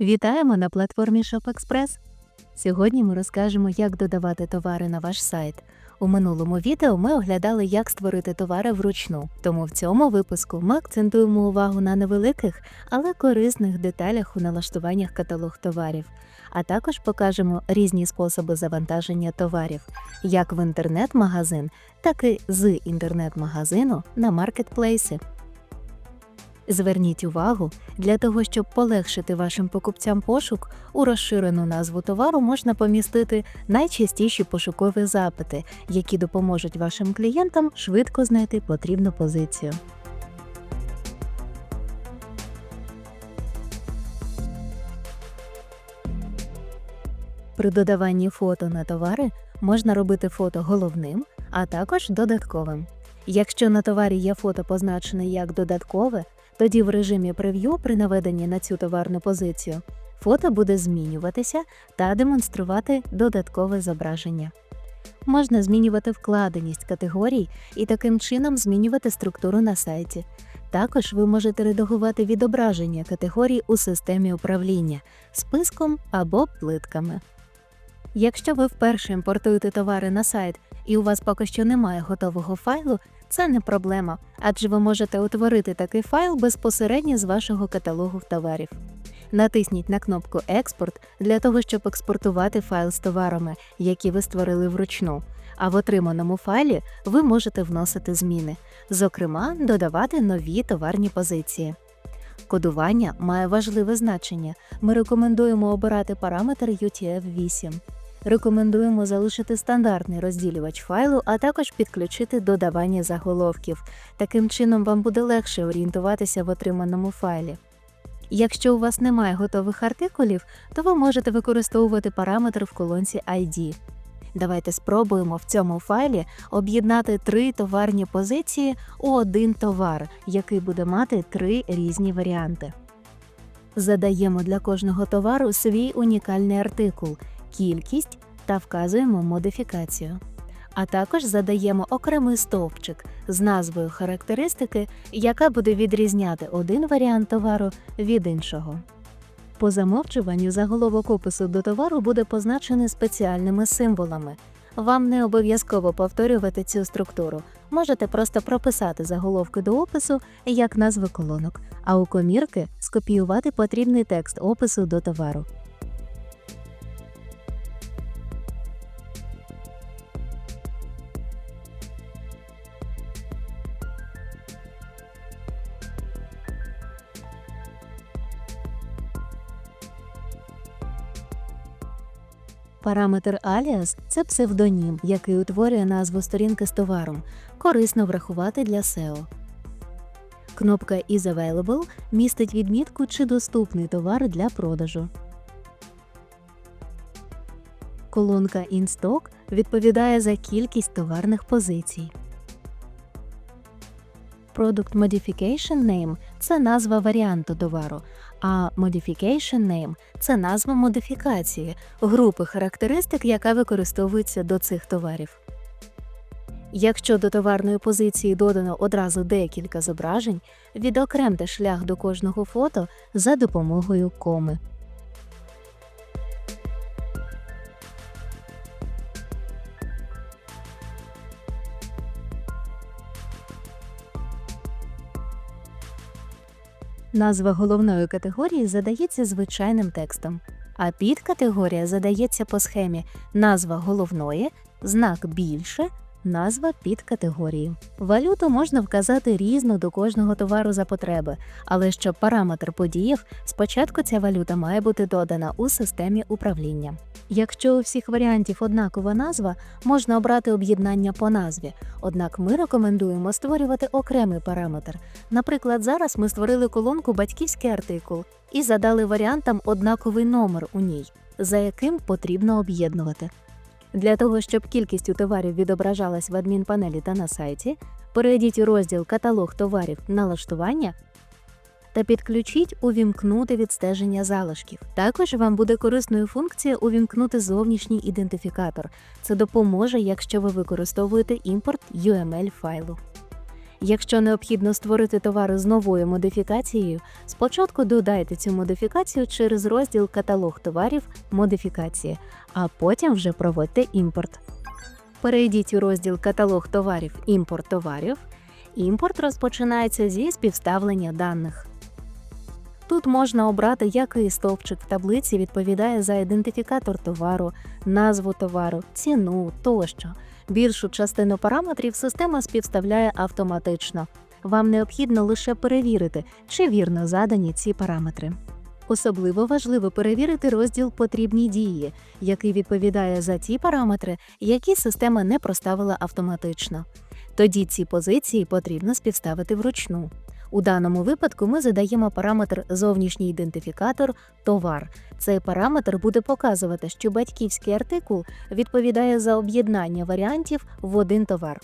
Вітаємо на платформі ShopExpress. Сьогодні ми розкажемо, як додавати товари на ваш сайт. У минулому відео ми оглядали, як створити товари вручну. Тому в цьому випуску ми акцентуємо увагу на невеликих, але корисних деталях у налаштуваннях каталог товарів. А також покажемо різні способи завантаження товарів, як в інтернет-магазин, так і з інтернет-магазину на маркетплейси. Зверніть увагу, для того, щоб полегшити вашим покупцям пошук, у розширену назву товару можна помістити найчастіші пошукові запити, які допоможуть вашим клієнтам швидко знайти потрібну позицію. При додаванні фото на товари можна робити фото головним, а також додатковим. Якщо на товарі є фото позначене як додаткове, тоді в режимі прев'ю при наведенні на цю товарну позицію фото буде змінюватися та демонструвати додаткове зображення. Можна змінювати вкладеність категорій і таким чином змінювати структуру на сайті. Також ви можете редагувати відображення категорій у системі управління списком або плитками. Якщо ви вперше імпортуєте товари на сайт і у вас поки що немає готового файлу, це не проблема, адже ви можете утворити такий файл безпосередньо з вашого каталогу товарів. Натисніть на кнопку Експорт для того, щоб експортувати файл з товарами, які ви створили вручну. А в отриманому файлі ви можете вносити зміни, зокрема, додавати нові товарні позиції. Кодування має важливе значення. Ми рекомендуємо обирати параметр UTF-8. Рекомендуємо залишити стандартний розділювач файлу, а також підключити додавання заголовків. Таким чином вам буде легше орієнтуватися в отриманому файлі. Якщо у вас немає готових артикулів, то ви можете використовувати параметр в колонці ID. Давайте спробуємо в цьому файлі об'єднати три товарні позиції у один товар, який буде мати три різні варіанти. Задаємо для кожного товару свій унікальний артикул, кількість та вказуємо модифікацію. А також задаємо окремий стовпчик з назвою характеристики, яка буде відрізняти один варіант товару від іншого. По замовчуванню заголовок опису до товару буде позначений спеціальними символами. Вам не обов'язково повторювати цю структуру. Можете просто прописати заголовки до опису як назви колонок, а у комірки скопіювати потрібний текст опису до товару. Параметр alias – це псевдонім, який утворює назву сторінки з товаром. Корисно врахувати для SEO. Кнопка Is Available містить відмітку, чи доступний товар для продажу. Колонка In Stock відповідає за кількість товарних позицій. Product Modification Name – це назва варіанту товару, а Modification Name – це назва модифікації, групи характеристик, яка використовується до цих товарів. Якщо до товарної позиції додано одразу декілька зображень, відокремте шлях до кожного фото за допомогою коми. Назва головної категорії задається звичайним текстом, а підкатегорія задається по схемі. Назва головної, знак більше, назва підкатегорії. Валюту можна вказати різно до кожного товару за потреби, але щоб параметр подіяв, спочатку ця валюта має бути додана у системі управління. Якщо у всіх варіантів однакова назва, можна обрати об'єднання по назві, однак ми рекомендуємо створювати окремий параметр. Наприклад, зараз ми створили колонку Батьківський артикул і задали варіантам однаковий номер у ній, за яким потрібно об'єднувати. Для того, щоб кількістю товарів відображалась в адмінпанелі та на сайті, перейдіть у розділ Каталог товарів налаштування та підключіть Увімкнути відстеження залишків. Також вам буде корисною функція увімкнути зовнішній ідентифікатор. Це допоможе, якщо ви використовуєте імпорт UML файлу. Якщо необхідно створити товари з новою модифікацією, спочатку додайте цю модифікацію через розділ Каталог товарів Модифікації, а потім вже проводьте імпорт. Перейдіть у розділ Каталог товарів Імпорт товарів. Імпорт розпочинається зі співставлення даних. Тут можна обрати, який стовпчик в таблиці відповідає за ідентифікатор товару, назву товару, ціну тощо. Більшу частину параметрів система співставляє автоматично. Вам необхідно лише перевірити, чи вірно задані ці параметри. Особливо важливо перевірити розділ Потрібні дії, який відповідає за ті параметри, які система не проставила автоматично. Тоді ці позиції потрібно співставити вручну. У даному випадку ми задаємо параметр зовнішній ідентифікатор товар. Цей параметр буде показувати, що батьківський артикул відповідає за об'єднання варіантів в один товар.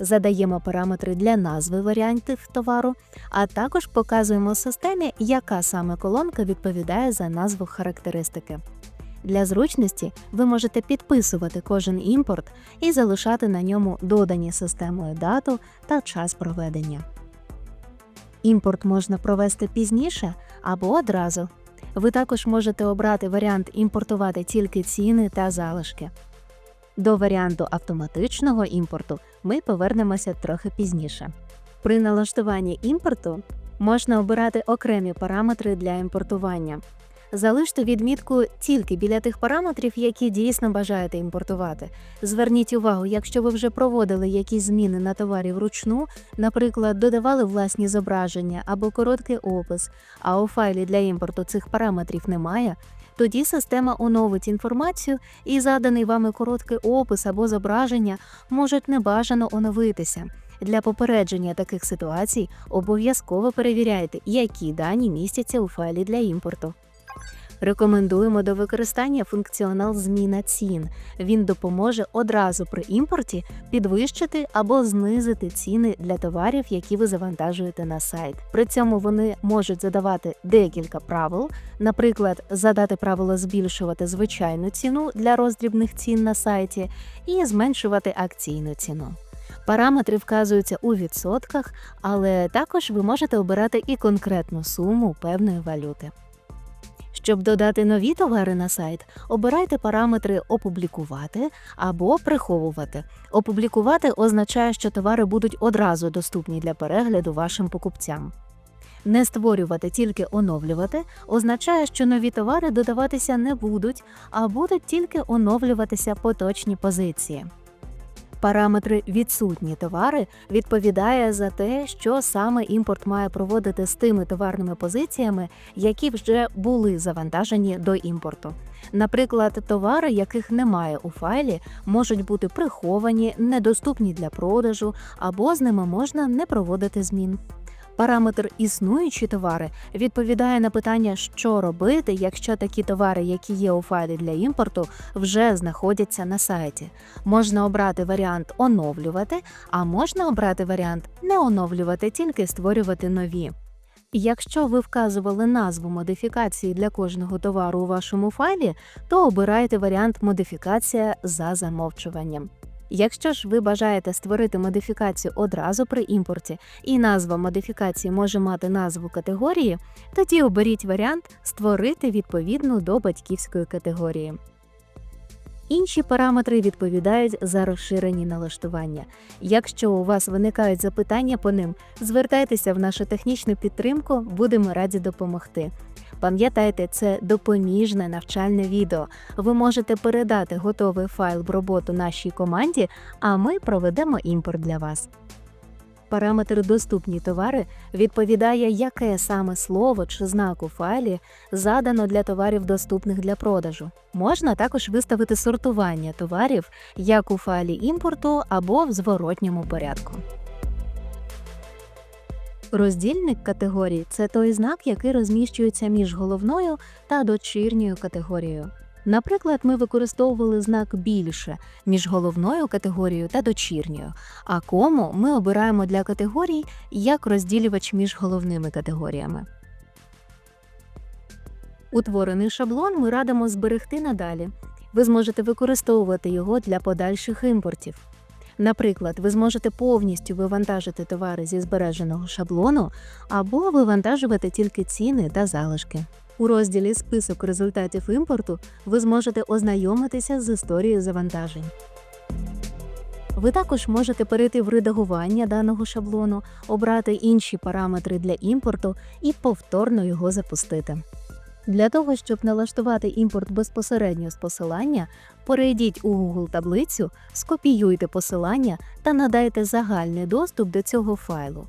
Задаємо параметри для назви варіантів товару, а також показуємо системі, яка саме колонка відповідає за назву характеристики. Для зручності ви можете підписувати кожен імпорт і залишати на ньому додані системою дату та час проведення. Імпорт можна провести пізніше або одразу. Ви також можете обрати варіант імпортувати тільки ціни та залишки. До варіанту автоматичного імпорту ми повернемося трохи пізніше. При налаштуванні імпорту можна обирати окремі параметри для імпортування. Залиште відмітку тільки біля тих параметрів, які дійсно бажаєте імпортувати. Зверніть увагу, якщо ви вже проводили якісь зміни на товарі вручну, наприклад, додавали власні зображення або короткий опис, а у файлі для імпорту цих параметрів немає, тоді система оновить інформацію і заданий вами короткий опис або зображення можуть небажано оновитися. Для попередження таких ситуацій обов'язково перевіряйте, які дані містяться у файлі для імпорту. Рекомендуємо до використання функціонал зміна цін. Він допоможе одразу при імпорті підвищити або знизити ціни для товарів, які ви завантажуєте на сайт. При цьому вони можуть задавати декілька правил, наприклад, задати правило збільшувати звичайну ціну для роздрібних цін на сайті і зменшувати акційну ціну. Параметри вказуються у відсотках, але також ви можете обирати і конкретну суму певної валюти. Щоб додати нові товари на сайт, обирайте параметри Опублікувати або Приховувати. Опублікувати означає, що товари будуть одразу доступні для перегляду вашим покупцям. Не створювати, тільки оновлювати означає, що нові товари додаватися не будуть, а будуть тільки оновлюватися поточні позиції. Параметри відсутні товари відповідає за те, що саме імпорт має проводити з тими товарними позиціями, які вже були завантажені до імпорту. Наприклад, товари, яких немає у файлі, можуть бути приховані, недоступні для продажу або з ними можна не проводити змін. Параметр існуючі товари відповідає на питання, що робити, якщо такі товари, які є у файлі для імпорту, вже знаходяться на сайті. Можна обрати варіант оновлювати, а можна обрати варіант не оновлювати, тільки створювати нові. Якщо ви вказували назву модифікації для кожного товару у вашому файлі, то обирайте варіант модифікація за замовчуванням. Якщо ж ви бажаєте створити модифікацію одразу при імпорті, і назва модифікації може мати назву категорії, тоді оберіть варіант Створити відповідну до батьківської категорії. Інші параметри відповідають за розширені налаштування. Якщо у вас виникають запитання по ним, звертайтеся в нашу технічну підтримку, будемо раді допомогти. Пам'ятайте, це допоміжне навчальне відео. Ви можете передати готовий файл в роботу нашій команді, а ми проведемо імпорт для вас. Параметр Доступні товари відповідає, яке саме слово чи знак у файлі задано для товарів, доступних для продажу. Можна також виставити сортування товарів як у файлі імпорту або в зворотньому порядку. Роздільник категорій це той знак, який розміщується між головною та дочірньою категорією. Наприклад, ми використовували знак більше між головною категорією та дочірньою, а кому ми обираємо для категорій як розділювач між головними категоріями. Утворений шаблон ми радимо зберегти надалі. Ви зможете використовувати його для подальших імпортів. Наприклад, ви зможете повністю вивантажити товари зі збереженого шаблону або вивантажувати тільки ціни та залишки. У розділі Список результатів імпорту ви зможете ознайомитися з історією завантажень. Ви також можете перейти в редагування даного шаблону, обрати інші параметри для імпорту і повторно його запустити. Для того, щоб налаштувати імпорт безпосередньо з посилання, перейдіть у Google таблицю, скопіюйте посилання та надайте загальний доступ до цього файлу.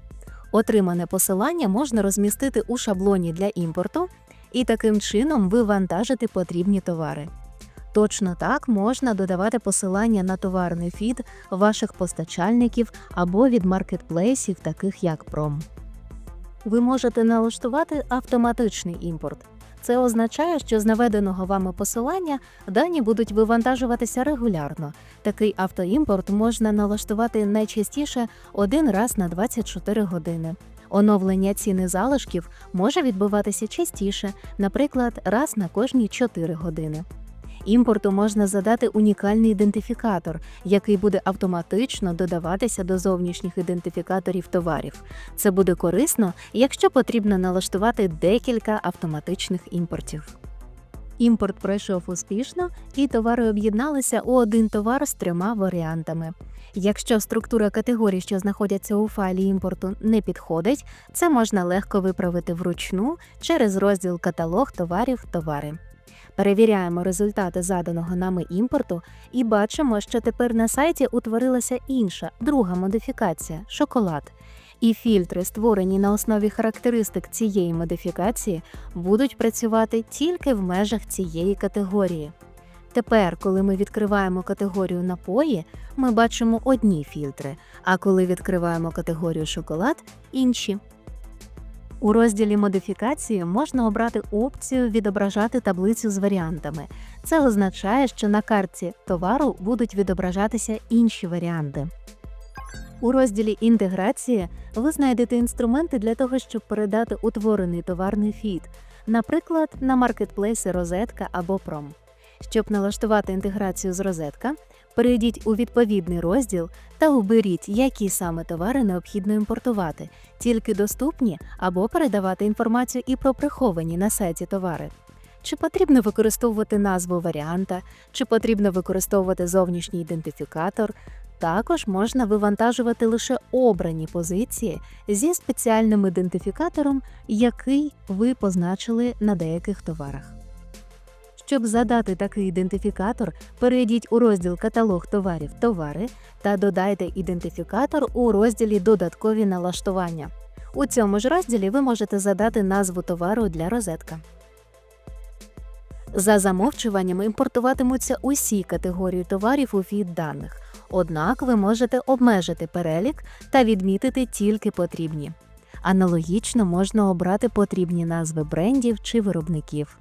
Отримане посилання можна розмістити у шаблоні для імпорту і таким чином вивантажити потрібні товари. Точно так можна додавати посилання на товарний фід ваших постачальників або від маркетплейсів, таких як Пром. Ви можете налаштувати автоматичний імпорт. Це означає, що з наведеного вами посилання дані будуть вивантажуватися регулярно. Такий автоімпорт можна налаштувати найчастіше один раз на 24 години. Оновлення ціни залишків може відбуватися частіше, наприклад, раз на кожні 4 години. Імпорту можна задати унікальний ідентифікатор, який буде автоматично додаватися до зовнішніх ідентифікаторів товарів. Це буде корисно, якщо потрібно налаштувати декілька автоматичних імпортів. Імпорт пройшов успішно, і товари об'єдналися у один товар з трьома варіантами. Якщо структура категорій, що знаходяться у файлі імпорту, не підходить, це можна легко виправити вручну через розділ Каталог товарів товари. Перевіряємо результати заданого нами імпорту і бачимо, що тепер на сайті утворилася інша, друга модифікація шоколад. І фільтри, створені на основі характеристик цієї модифікації, будуть працювати тільки в межах цієї категорії. Тепер, коли ми відкриваємо категорію напої, ми бачимо одні фільтри, а коли відкриваємо категорію шоколад інші. У розділі модифікації можна обрати опцію відображати таблицю з варіантами. Це означає, що на картці товару будуть відображатися інші варіанти. У розділі інтеграції ви знайдете інструменти для того, щоб передати утворений товарний фід, наприклад, на маркетплейси Розетка або Пром. Щоб налаштувати інтеграцію з Розетка, перейдіть у відповідний розділ та оберіть, які саме товари необхідно імпортувати, тільки доступні або передавати інформацію і про приховані на сайті товари. Чи потрібно використовувати назву варіанта, чи потрібно використовувати зовнішній ідентифікатор. Також можна вивантажувати лише обрані позиції зі спеціальним ідентифікатором, який ви позначили на деяких товарах. Щоб задати такий ідентифікатор, перейдіть у розділ Каталог товарів Товари та додайте ідентифікатор у розділі Додаткові налаштування. У цьому ж розділі ви можете задати назву товару для розетка. За замовчуванням імпортуватимуться усі категорії товарів у фід даних, однак ви можете обмежити перелік та відмітити тільки потрібні. Аналогічно можна обрати потрібні назви брендів чи виробників.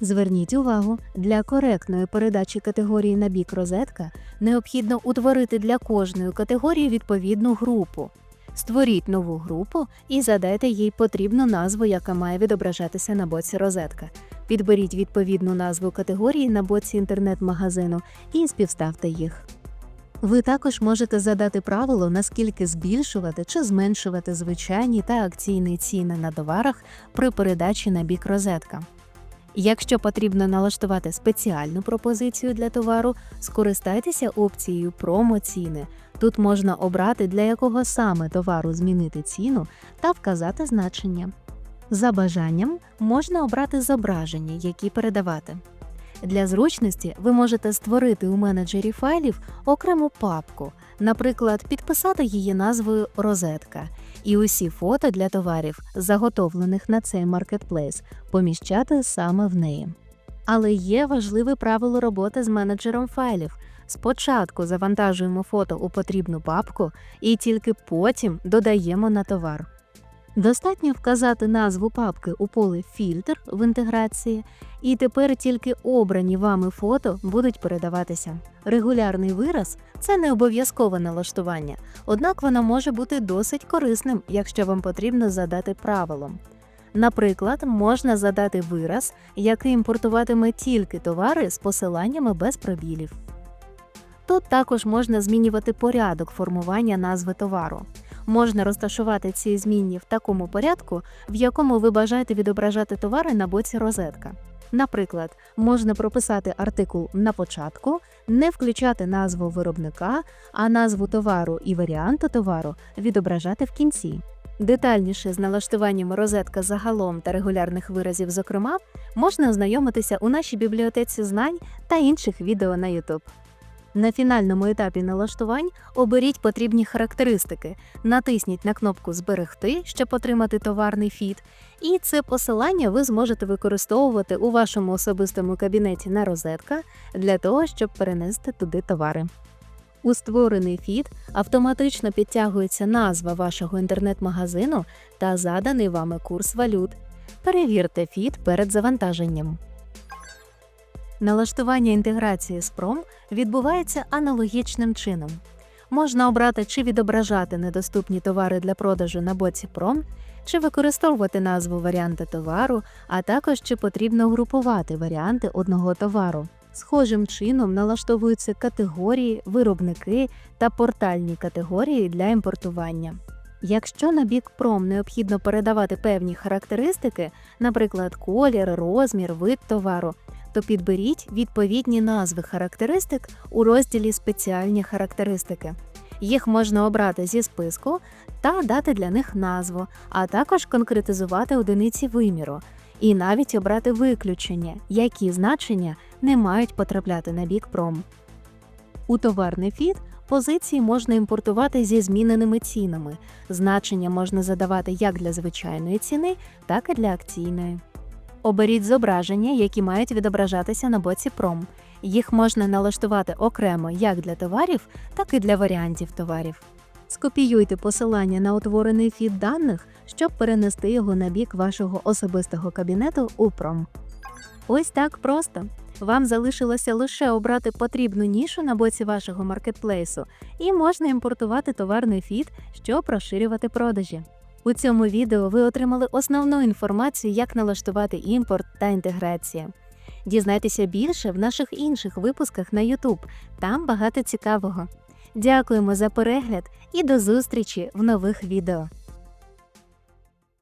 Зверніть увагу, для коректної передачі категорії на бік розетка необхідно утворити для кожної категорії відповідну групу. Створіть нову групу і задайте їй потрібну назву, яка має відображатися на боці розетка. Підберіть відповідну назву категорії на боці інтернет-магазину і співставте їх. Ви також можете задати правило, наскільки збільшувати чи зменшувати звичайні та акційні ціни на товарах при передачі на бік розетка. Якщо потрібно налаштувати спеціальну пропозицію для товару, скористайтеся опцією Промо-ціни. Тут можна обрати, для якого саме товару змінити ціну та вказати значення. За бажанням можна обрати зображення, які передавати. Для зручності ви можете створити у менеджері файлів окрему папку, наприклад, підписати її назвою Розетка, і усі фото для товарів, заготовлених на цей маркетплейс, поміщати саме в неї. Але є важливе правило роботи з менеджером файлів. Спочатку завантажуємо фото у потрібну папку і тільки потім додаємо на товар. Достатньо вказати назву папки у поле Фільтр в інтеграції, і тепер тільки обрані вами фото будуть передаватися. Регулярний вираз це не обов'язкове налаштування, однак воно може бути досить корисним, якщо вам потрібно задати правилом. Наприклад, можна задати вираз, який імпортуватиме тільки товари з посиланнями без пробілів. Тут також можна змінювати порядок формування назви товару. Можна розташувати ці змінні в такому порядку, в якому ви бажаєте відображати товари на боці розетка. Наприклад, можна прописати артикул на початку, не включати назву виробника, а назву товару і варіанту товару відображати в кінці. Детальніше з налаштуванням розетка загалом та регулярних виразів, зокрема, можна ознайомитися у нашій бібліотеці знань та інших відео на YouTube. На фінальному етапі налаштувань оберіть потрібні характеристики, натисніть на кнопку Зберегти, щоб отримати товарний фід, і це посилання ви зможете використовувати у вашому особистому кабінеті на розетка для того, щоб перенести туди товари. У створений фід автоматично підтягується назва вашого інтернет-магазину та заданий вами курс валют. Перевірте фід перед завантаженням. Налаштування інтеграції з Prom відбувається аналогічним чином. Можна обрати чи відображати недоступні товари для продажу на боці Prom, чи використовувати назву варіанта товару, а також чи потрібно групувати варіанти одного товару. Схожим чином налаштовуються категорії, виробники та портальні категорії для імпортування. Якщо на бік Prom необхідно передавати певні характеристики, наприклад, колір, розмір, вид товару, то підберіть відповідні назви характеристик у розділі Спеціальні характеристики. Їх можна обрати зі списку та дати для них назву, а також конкретизувати одиниці виміру, і навіть обрати виключення, які значення не мають потрапляти на бік пром. У товарний фід позиції можна імпортувати зі зміненими цінами. Значення можна задавати як для звичайної ціни, так і для акційної. Оберіть зображення, які мають відображатися на боці пром. Їх можна налаштувати окремо як для товарів, так і для варіантів товарів. Скопіюйте посилання на утворений фід даних, щоб перенести його на бік вашого особистого кабінету у пром. Ось так просто. Вам залишилося лише обрати потрібну нішу на боці вашого маркетплейсу, і можна імпортувати товарний фід, щоб розширювати продажі. У цьому відео ви отримали основну інформацію, як налаштувати імпорт та інтеграція. Дізнайтеся більше в наших інших випусках на YouTube. Там багато цікавого. Дякуємо за перегляд і до зустрічі в нових відео.